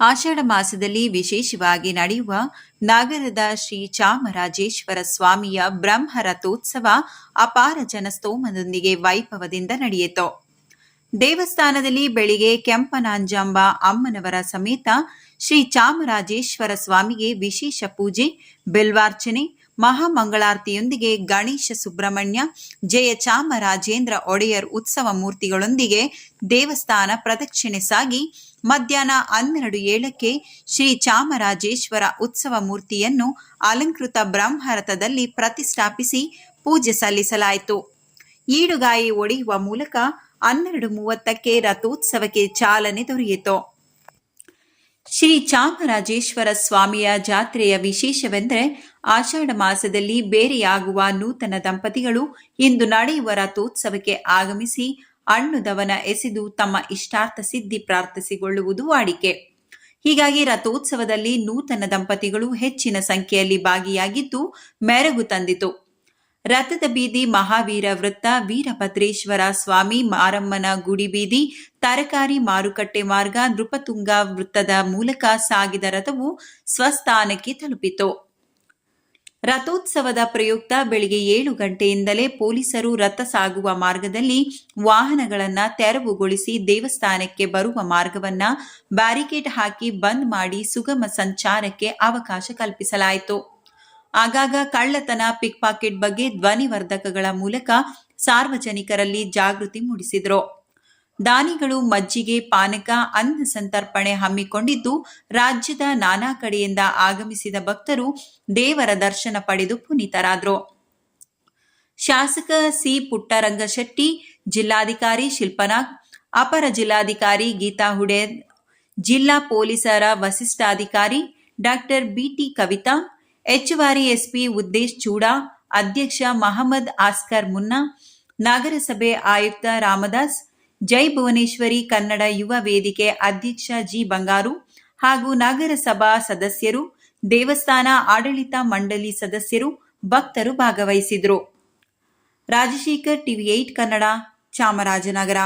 ಆಷಾಢ ಮಾಸದಲ್ಲಿ ವಿಶೇಷವಾಗಿ ನಡೆಯುವ ನಗರದ ಶ್ರೀ ಚಾಮರಾಜೇಶ್ವರ ಸ್ವಾಮಿಯ ಬ್ರಹ್ಮ ರಥೋತ್ಸವ ಅಪಾರ ಜನಸ್ತೋಮದೊಂದಿಗೆ ವೈಭವದಿಂದ ನಡೆಯಿತು. ದೇವಸ್ಥಾನದಲ್ಲಿ ಬೆಳಿಗ್ಗೆ ಕೆಂಪನಾಂಜಾಂಬ ಅಮ್ಮನವರ ಸಮೇತ ಶ್ರೀ ಚಾಮರಾಜೇಶ್ವರ ಸ್ವಾಮಿಗೆ ವಿಶೇಷ ಪೂಜೆ, ಬೆಲ್ವಾರ್ಚನೆ, ಮಹಾಮಂಗಳಾರತಿಯೊಂದಿಗೆ ಗಣೇಶ ಸುಬ್ರಹ್ಮಣ್ಯ, ಜಯ ಚಾಮರಾಜೇಂದ್ರ ಒಡೆಯರ್ ಉತ್ಸವ ಮೂರ್ತಿಗಳೊಂದಿಗೆ ದೇವಸ್ಥಾನ ಪ್ರದಕ್ಷಿಣೆ ಸಾಗಿ ಮಧ್ಯಾಹ್ನ ಹನ್ನೆರಡು ಏಳಕ್ಕೆ ಶ್ರೀ ಚಾಮರಾಜೇಶ್ವರ ಉತ್ಸವ ಮೂರ್ತಿಯನ್ನು ಅಲಂಕೃತ ಬ್ರಹ್ಮರಥದಲ್ಲಿ ಪ್ರತಿಷ್ಠಾಪಿಸಿ ಪೂಜೆ ಸಲ್ಲಿಸಲಾಯಿತು. ಈಡುಗಾಯಿ ಒಡೆಯುವ ಮೂಲಕ ಹನ್ನೆರಡು ಮೂವತ್ತಕ್ಕೆ ರಥೋತ್ಸವಕ್ಕೆ ಚಾಲನೆ ದೊರೆಯಿತು. ಶ್ರೀ ಚಾಮರಾಜೇಶ್ವರ ಸ್ವಾಮಿಯ ಜಾತ್ರೆಯ ವಿಶೇಷವೆಂದರೆ ಆಷಾಢ ಮಾಸದಲ್ಲಿ ಬೇರೆಯಾಗುವ ನೂತನ ದಂಪತಿಗಳು ಇಂದು ನಡೆಯುವ ರಥೋತ್ಸವಕ್ಕೆ ಆಗಮಿಸಿ ಹಣ್ಣು ದವನ ಎಸೆದು ತಮ್ಮ ಇಷ್ಟಾರ್ಥ ಸಿದ್ಧಿ ಪ್ರಾರ್ಥಿಸಿಕೊಳ್ಳುವುದು ವಾಡಿಕೆ. ಹೀಗಾಗಿ ರಥೋತ್ಸವದಲ್ಲಿ ನೂತನ ದಂಪತಿಗಳು ಹೆಚ್ಚಿನ ಸಂಖ್ಯೆಯಲ್ಲಿ ಭಾಗಿಯಾಗಿದ್ದು ಮೆರಗು ತಂದಿತು. ರಥದ ಬೀದಿ ಮಹಾವೀರ ವೃತ್ತ ವೀರಭದ್ರೇಶ್ವರ ಸ್ವಾಮಿ ಮಾರಮ್ಮನ ಗುಡಿ ಬೀದಿ ತರಕಾರಿ ಮಾರುಕಟ್ಟೆ ಮಾರ್ಗ ನೃಪತುಂಗ ವೃತ್ತದ ಮೂಲಕ ಸಾಗಿದ ರಥವು ಸ್ವಸ್ಥಾನಕ್ಕೆ ತಲುಪಿತು. ರಥೋತ್ಸವದ ಪ್ರಯುಕ್ತ ಬೆಳಿಗ್ಗೆ ಏಳು ಗಂಟೆಯಿಂದಲೇ ಪೊಲೀಸರು ರಥ ಸಾಗುವ ಮಾರ್ಗದಲ್ಲಿ ವಾಹನಗಳನ್ನ ತೆರವುಗೊಳಿಸಿ ದೇವಸ್ಥಾನಕ್ಕೆ ಬರುವ ಮಾರ್ಗವನ್ನ ಬ್ಯಾರಿಕೇಡ್ ಹಾಕಿ ಬಂದ್ ಮಾಡಿ ಸುಗಮ ಸಂಚಾರಕ್ಕೆ ಅವಕಾಶ ಕಲ್ಪಿಸಲಾಯಿತು. ಆಗಾಗ ಕಳ್ಳತನ ಪಿಕ್ ಪಾಕೆಟ್ ಬಗ್ಗೆ ಧ್ವನಿವರ್ಧಕಗಳ ಮೂಲಕ ಸಾರ್ವಜನಿಕರಲ್ಲಿ ಜಾಗೃತಿ ಮೂಡಿಸಿದ್ರು. ದಾನಿಗಳು ಮಜ್ಜಿಗೆ, ಪಾನಕ, ಅನ್ನ ಸಂತರ್ಪಣೆ ಹಮ್ಮಿಕೊಂಡಿದ್ದು ರಾಜ್ಯದ ನಾನಾ ಕಡೆಯಿಂದ ಆಗಮಿಸಿದ ಭಕ್ತರು ದೇವರ ದರ್ಶನ ಪಡೆದು ಪುನೀತರಾದರು. ಶಾಸಕ ಸಿ ಪುಟ್ಟರಂಗಶೆಟ್ಟಿ, ಜಿಲ್ಲಾಧಿಕಾರಿ ಶಿಲ್ಪನಾಗ್, ಅಪರ ಜಿಲ್ಲಾಧಿಕಾರಿ ಗೀತಾ ಹುಡೇರ್, ಜಿಲ್ಲಾ ಪೊಲೀಸರ ವಸಿಷ್ಠಾಧಿಕಾರಿ ಡಾಕ್ಟರ್ ಬಿಟಿ ಕವಿತಾ, ಹೆಚ್ಚುವರಿ ಎಸ್ಪಿ ಉದ್ದೇಶ್ ಚೂಡಾ, ಅಧ್ಯಕ್ಷ ಮಹಮ್ಮದ್ ಆಸ್ಕರ್ ಮುನ್ನಾ, ನಗರಸಭೆ ಆಯುಕ್ತ ರಾಮದಾಸ್ ಜೈ ಭುವನೇಶ್ವರಿ ಕನ್ನಡ ಯುವ ವೇದಿಕೆ ಅಧ್ಯಕ್ಷ ಜಿ ಬಂಗಾರು ಹಾಗೂ ನಗರಸಭಾ ಸದಸ್ಯರು, ದೇವಸ್ಥಾನ ಆಡಳಿತ ಮಂಡಳಿ ಸದಸ್ಯರು, ಭಕ್ತರು ಭಾಗವಹಿಸಿದರು. Rajashekar TV eight Kannada, Chamarajanagar.